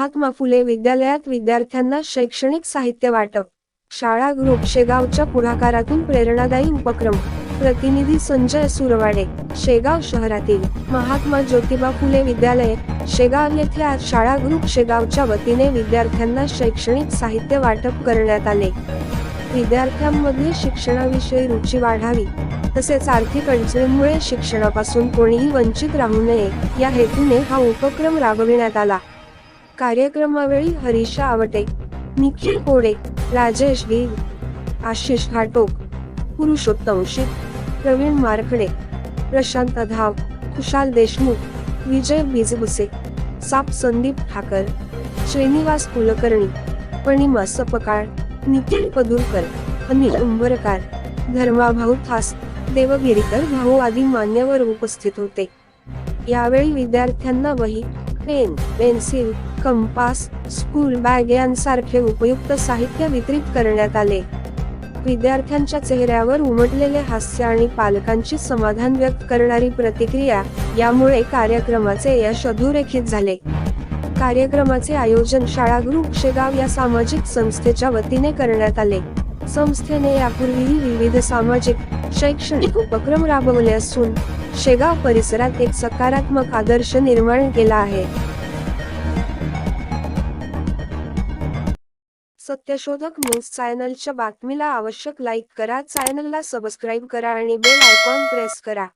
महात्मा फुले विद्यालयात विद्यार्थ्यांना शैक्षणिक साहित्य वाटप. शाळा ग्रुप शेगावच्या पुढाकारातून प्रेरणादायी उपक्रम. प्रतिनिधी संजय सुरवाडे शेगाव शहरातील महात्मा ज्योतिबा फुले विद्यालय शेगाव येथे आज शाळा ग्रुप शेगावच्या वतीने विद्यार्थ्यांना शैक्षणिक साहित्य वाटप करण्यात आले. विद्यार्थ्यांमध्ये शिक्षणाविषयी रुची वाढावी तसेच आर्थिक अडचणीमुळे शिक्षणापासून कोणीही वंचित राहू नये या हेतूने हा उपक्रम राबविण्यात आला. कार्यक्रमावेळी हरीशा आवटे निखिल कोडे राजेश गिल आशिष घाटोक पुरुषोत्तम शिक प्रवीण मारखडे प्रशांत धाव खुशाल देशमुख विजय बिजबुसे साप संदीप ठाकर श्रीनिवास कुलकर्णी पणिमा सपकाळ निखिल पदुरकर अनिल उंबरकार धर्माभाऊ थास देवगिरीकर भाऊ आदी मान्यवर उपस्थित होते. यावेळी विद्यार्थ्यांना वही pen pencil compass school bag यांसारखे उपयुक्त साहित्य वितरित करण्यात आले. विद्यार्थ्यांच्या चेहऱ्यावर उमटलेले हास्य आणि पालकांची समाधान व्यक्त करणारी प्रतिक्रिया यामुळे कार्यक्रमाचे यश अधोरेखित झाले. कार्यक्रमाचे आयोजन शाळा ग्रुप शेगाव या सामाजिक संस्थेच्या वतीने करण्यात आले. संस्थेने यापूर्वीही विविध सामाजिक शैक्षणिक उपक्रम राबवले असून शेगाव परिसरात एक सकारात्मक आदर्श निर्माण केला आहे. सत्यशोधक न्यूज चॅनलच्या बातमीला आवश्यक लाईक करा चॅनलला सबस्क्राईब करा आणि बेल आयकॉन प्रेस करा.